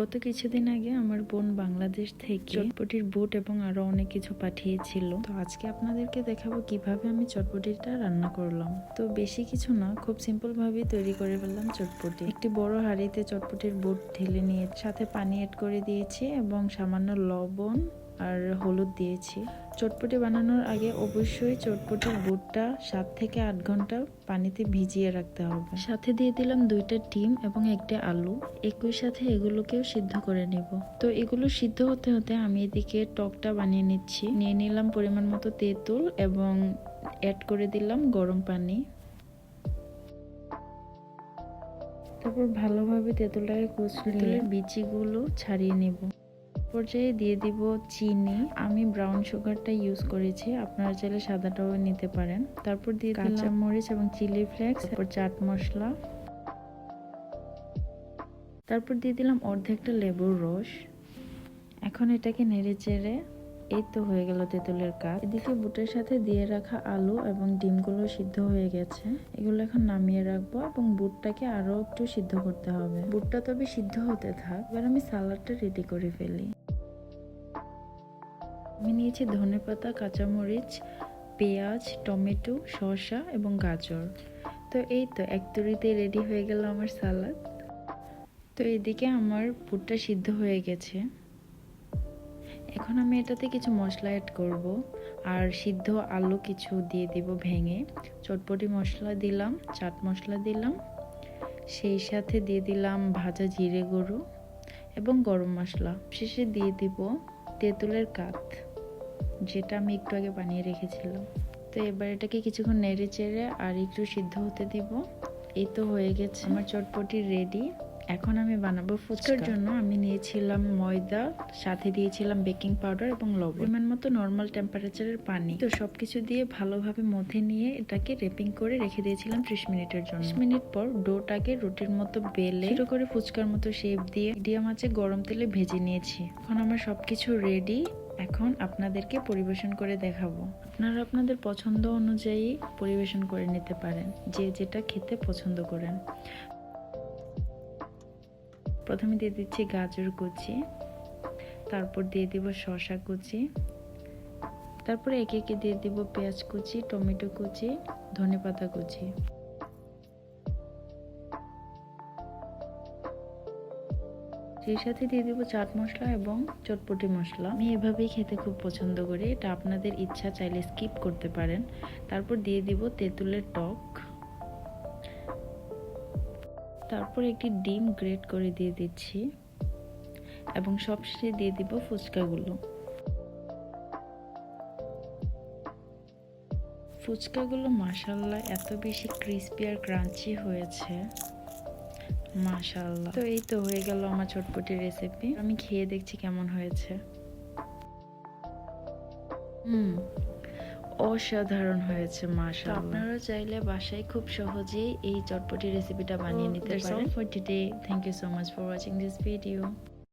গত কিছুদিন আগে আমার বোন বাংলাদেশ থেকে চটপটির বুট এবং আরও অনেক কিছু পাঠিয়েছিল। তো আজকে আপনাদেরকে দেখাবো কীভাবে আমি চটপটিটা রান্না করলাম। তো বেশি কিছু না খুব সিম্পল ভাবেই তৈরি করে ফেললাম চটপটি। একটি বড় হাঁড়িতে চটপটির বুট ঢেলে নিয়ে সাথে পানি এড করে দিয়েছি এবং সামান্য লবণ আর হলুদ দিয়েছি। চটপটি বানানোর আগে অবশ্যই চটপটির বুটটা সাত থেকে আট ঘণ্টা পানিতে ভিজিয়ে রাখতে হবে। সাথে দিয়ে দিলাম দুইটা ডিম এবং একটা আলু। একই সাথে এগুলোকেও সিদ্ধ করে নেব। তো এগুলো সিদ্ধ হতে হতে আমি এদিকে টকটা বানিয়ে নিচ্ছি। নিয়ে নিলাম পরিমাণ মতো তেঁতুল এবং অ্যাড করে দিলাম গরম পানি। তারপর ভালোভাবে তেঁতুলটাকে কুচলিয়ে বিচিগুলো ছাড়িয়ে নেব। পর্যায়ে দিয়ে দিব চিনি। আমি ব্রাউন সুগারটা ইউজ করেছি। আপনারা চাইলে সাদাটাও নিতে পারেন। তারপর দিয়ে কাঁচা মরিচ এবং চিলি ফ্লেক্স তারপর চাট মশলা। তারপর দিয়ে দিলাম অর্ধেকটা লেবুর রস। এখন এটাকে নেড়ে চেড়ে এই তো হয়ে গেল তেঁতুলের কাজ। এদিকে বুটের সাথে দিয়ে রাখা আলু এবং ডিমগুলো সিদ্ধ হয়ে গেছে। এগুলো এখন নামিয়ে রাখব এবং বুটটাকে আরও একটু সিদ্ধ করতে হবে। বুটটা তবে সিদ্ধ হতে থাক। এবার আমি সালাডটা রেডি করে ফেলি। আমি নিয়েছি ধনেপাতা কাঁচামরিচ, পেঁয়াজ, টমেটো, শসা এবং গাজর। তো এই তো, এক তুরিতে রেডি হয়ে গেল আমার সালাদ। তো এদিকে আমার বুটটা সিদ্ধ হয়ে গেছে। এখন আমি এটাতে কিছু মশলা অ্যাড করব। আর সিদ্ধ আলু কিছু দিয়ে দিব ভেঙে। চটপটি মশলা দিলাম, চাট মশলা দিলাম। সেই সাথে দিয়ে দিলাম ভাজা জিরে গরু এবং গরম মশলা। শেষে দিয়ে দিব তেঁতুলের কাত, যেটা আমি একটু আগে বানিয়ে রেখেছিলাম। তো এবার এটাকে কিছুক্ষণ নেড়ে চেড়ে আর একটু সিদ্ধ হতে দিব। এই তো হয়ে গেছে। আমার চটপটি রেডি এখন আমি বানাবো ফুচকার জন্য আমি নিয়েছিলাম ময়দা সাথে দিয়েছিলাম বেকিং পাউডার এবং লবণ। পরিমাণ মতো নর্মাল টেম্পারেচারের পানি। তো সবকিছু দিয়ে ভালোভাবে মধ্যে নিয়ে এটাকে রেপিং করে রেখে দিয়েছিলাম ত্রিশ মিনিটের জন্য। ত্রিশ মিনিট পর ডোটাকে রুটির মতো বেলে ছোট করে ফুচকার মতো শেপ দিয়ে মিডিয়াম আঁচে গরম তেলে ভেজে নিয়েছি। এখন আমার সবকিছু রেডি এখন আপনাদেরকে পরিবেশন করে দেখাবো। আপনারা আপনাদের পছন্দ অনুযায়ী পরিবেশন করে নিতে পারেন যে যেটা খেতে পছন্দ করেন। প্রথমে দিয়ে দিচ্ছি গাজর কুচি, তারপর দিয়ে দিব শশা কুচি, তারপরে একে একে দিয়ে দিব পেঁয়াজ কুচি, টমেটো কুচি, ধনে পাতা কুচি। সেই সাথে দিয়ে দিব চাট মশলা এবং চটপটি মশলা। আমি এভাবেই খেতে খুব পছন্দ করি, এটা আপনাদের ইচ্ছা চাইলে স্কিপ করতে পারেন। তারপর দিয়ে দিব তেঁতুলের টক। তারপর একটি ডিম গ্রেট করে দিয়ে দিচ্ছি এবং সবশেষে দিয়ে দিব ফুচকাগুলো। ফুচকাগুলো মাসাল্লাহ এত বেশি ক্রিস্পি আর ক্রাঞ্চি হয়েছে। মাশাল্লাহ। তো এই তো হয়ে গেল আমার চটপটি রেসিপি আমি খেয়ে দেখছি কেমন হয়েছে। হুম। অসাধারণ হয়েছে মাশাআল্লাহ। আপনারা চাইলে বাসায় খুব সহজেই এই চটপটি রেসিপিটা বানিয়ে নিতে পারেন। For today thank you so much for watching this video